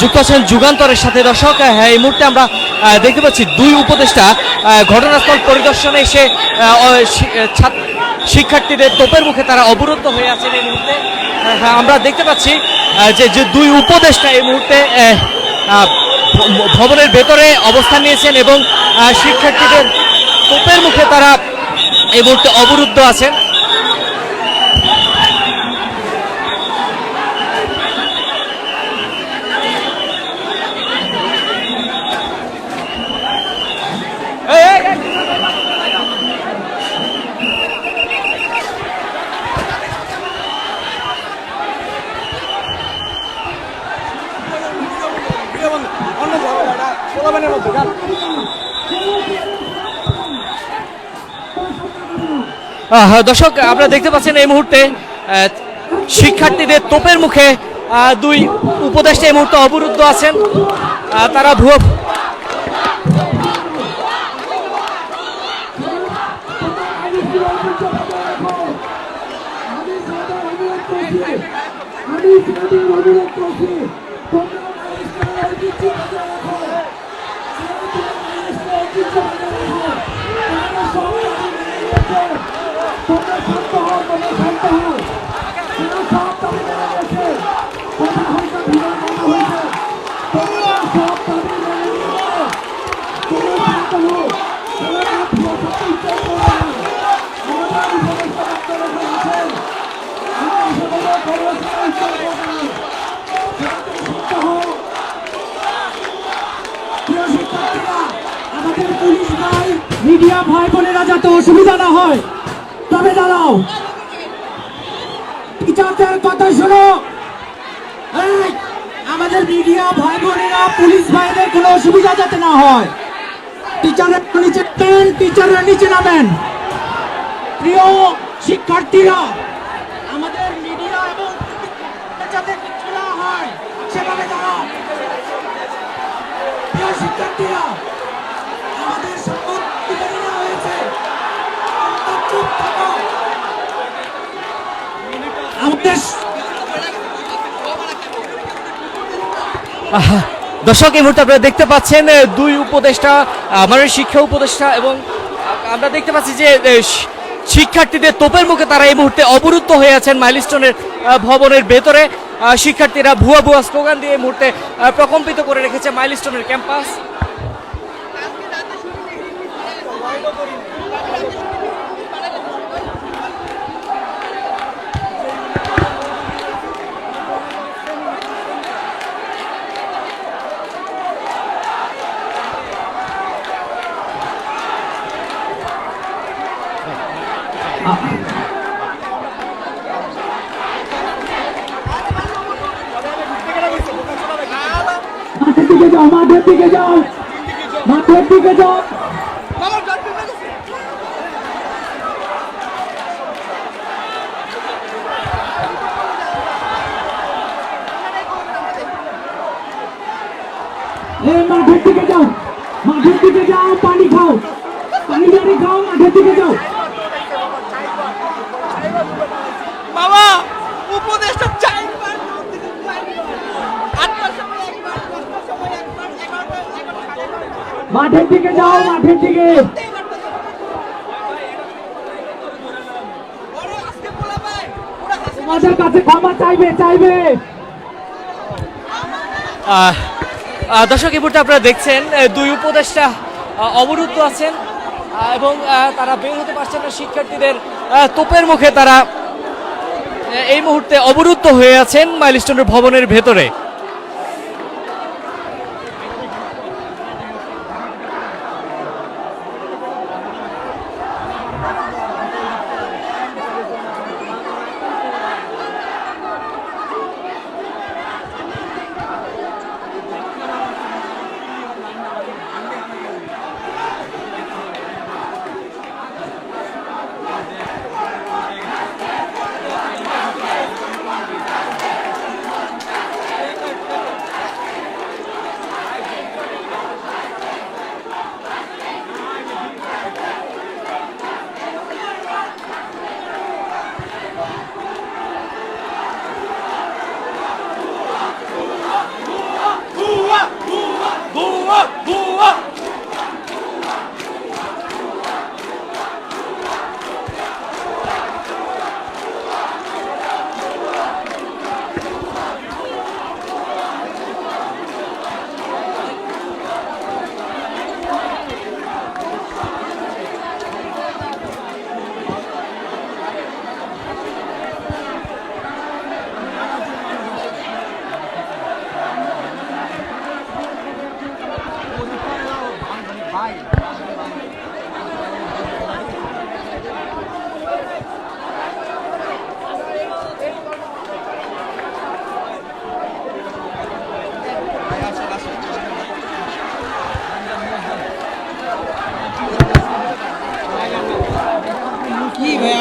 যুক্ত আছেন যুগান্তরের সাথে দর্শক। হ্যাঁ এই মুহূর্তে আমরা দেখতে পাচ্ছি দুই উপদেষ্টা ঘটনাস্থল পরিদর্শনে এসে শিক্ষার্থীদের তোপের মুখে তারা অবরুদ্ধ হয়ে আছেন এই মুহূর্তে। হ্যাঁ, আমরা দেখতে পাচ্ছি যে যে দুই উপদেষ্টা এই মুহূর্তে ভবনের ভেতরে অবস্থান নিয়েছেন এবং শিক্ষার্থীদের তোপের মুখে তারা এই মুহূর্তে অবরুদ্ধ আছেন। আহ, দর্শক আপনারা দেখতে পাচ্ছেন এই মুহূর্তে শিক্ষার্থীদের তোপের মুখে দুই উপদেষ্টা এই মুহূর্তে অবরুদ্ধ আছেন তারা ভুয়ো আমি মিডিয়া ভাই বোনেরা যাতে অসুবিধা না হয়, তবে দাঁড়াও। টিচারদের কথা শোনো। আমাদের মিডিয়া ভাই বোনেরা, পুলিশ ভাইদের কোনো অসুবিধা যাতে না হয়। টিচারের নিচে নামেন টিচারের নিচে নামেন। প্রিয় শিক্ষার্থীরা, আমাদের মিডিয়া এবং যাতে কিছু না হয়, সেভাবে দাঁড়াও প্রিয় শিক্ষার্থীরা আমাদের শপথ তুলে নেওয়া হয়েছে তোমরা চুপ থাকো আমাদের দর্শক, এই মুহূর্তে আপনারা দেখতে পাচ্ছেন দুই উপদেষ্টা আমাদের শিক্ষা উপদেষ্টা এবং আমরা দেখতে পাচ্ছি যে শিক্ষার্থীদের তোপের মুখে তারা এই মুহূর্তে অবরুদ্ধ হয়ে আছেন মাইলস্টোনের ভবনের ভেতরে। শিক্ষার্থীরা ভুয়া ভুয়া স্লোগান দিয়ে এই মুহূর্তে প্রকম্পিত করে রেখেছে মাইলস্টোনের ক্যাম্পাস। দিকে যাও মাঠের দিকে যাও মাঠের দিকে যাও এই মাঠের দিকে যাও মাঠের দিকে যাও পানি খাও পানি জানি খাও মাঠের দিকে যাও মাঠের দিকে যাও, মাঠের দিকে। তোমাদের কাছে ক্ষমা চাইবে চাইবে। দর্শক, এই আপনারা দেখছেন দুই উপদেষ্টা অবরুদ্ধ আছেন এবং তারা বের হতে পারছেন না, শিক্ষার্থীদের তোপের মুখে তারা এই মুহূর্তে অবরুদ্ধ হয়ে আছেন মাইলস্টোনের ভবনের ভেতরে।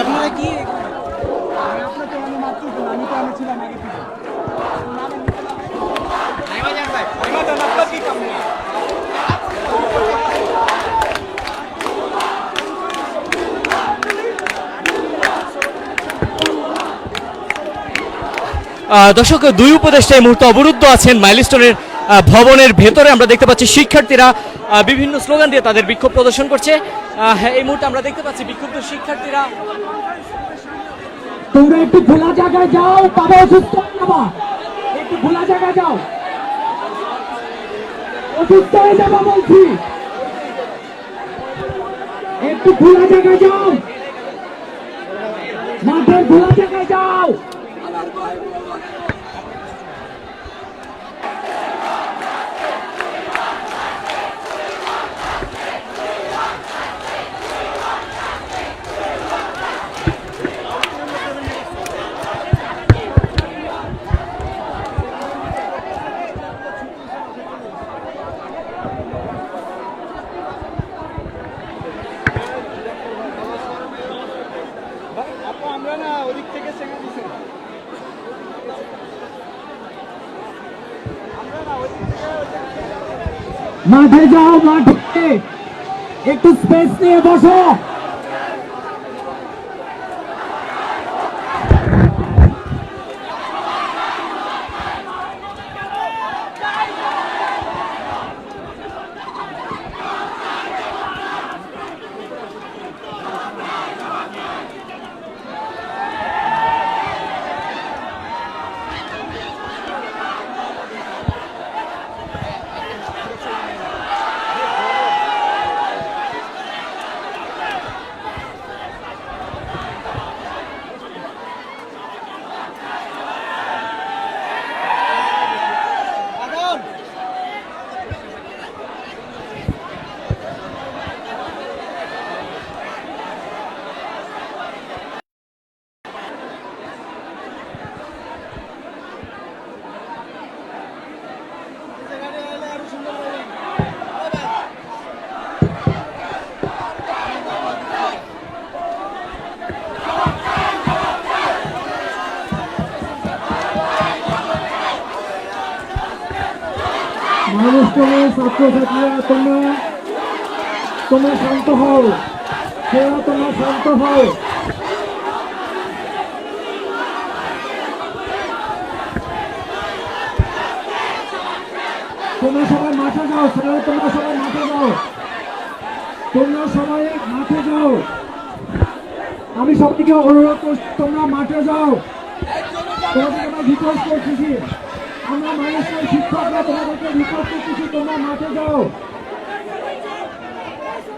আপনারা কি দর্শক, দুই উপদেষ্টা এই মুহূর্তে অবরুদ্ধ আছেন মাইলস্টোনের ভবনের ভেতরে। আমরা দেখতে পাচ্ছি শিক্ষার্থীরা বিভিন্ন স্লোগান দিয়ে তাদের বিক্ষোভ প্রদর্শন করছে। এই মুহূর্তে আমরা দেখতে পাচ্ছি বিক্ষুব্ধ শিক্ষার্থীরা। তোমরা একটু খোলা জায়গায় যাও, বাবা অসুস্থ, বাবা। একটু খোলা জায়গায় যাও। অসুস্থ হয়ে যাবা বলছি। একটু খোলা জায়গায় যাও মাঠের খোলা জায়গায় যাও মাঠে যাও মাঠে। একটু স্পেস নিয়ে বসো। মানুষ তুমি ছাত্রছাত্রীরা, তোমরা তোমরা শান্ত হও। সেরা তোমরা শান্ত হও। তোমরা সবাই মাঠে যাও সেরা তোমরা সবাই মাঠে যাও। তোমরা সবাই মাঠে যাও। আমি সবদিকে অনুরোধ করছি, তোমরা মাঠে যাও। তোমাদেরকে আমরা রিকোয়েস্ট করতেছি আমরা মানুষের শিক্ষকরা তোমাদেরকে রিকোয়েস্ট করতেছি তোমরা মাঠে যাও।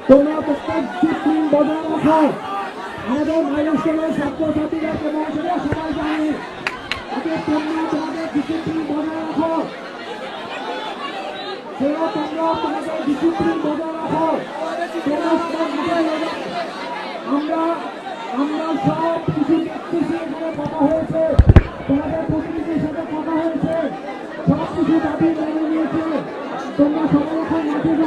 তোমরা প্রত্যেক ডিসিপ্লিন বজায় রাখো আমাদের মাইলস্টোনের ছাত্রছাত্রীরা কেমন সেটা সবাই জানে। অতএব তোমরা তোমাদের ডিসিপ্লিন বজায় রাখো সেও তোমরা তোমাদের ডিসিপ্লিন বজায় রাখো তোমরা সবাই আমরা আমরা সব কিছু এখানে কথা হয়েছে। তোমাদের প্রতিনিধির সাথে কথা হয়েছে সব কিছু দাবি মেনে নিয়েছে তোমরা সবাই এখন মাঠে যাও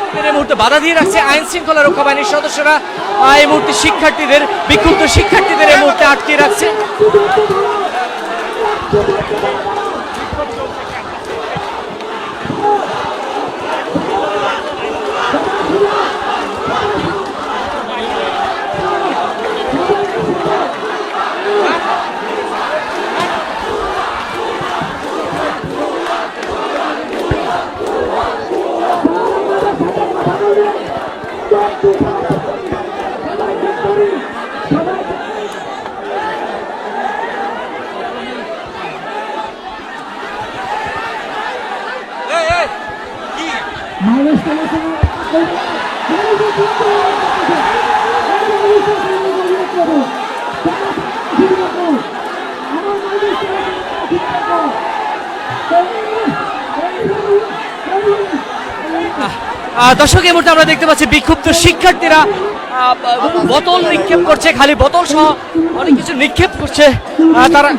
মুহূর্তে বাধা দিয়ে রাখছে আইন শৃঙ্খলা রক্ষা বাহিনীর সদস্যরা। এই মুহূর্তে শিক্ষার্থীদের, বিক্ষুব্ধ শিক্ষার্থীদের এই দর্শক, এই মুহূর্তে আমরা দেখতে পাচ্ছি বিক্ষুব্ধ শিক্ষার্থীরা বোতল নিক্ষেপ করছে, খালি বোতল সহ অনেক কিছু নিক্ষেপ করছে তারা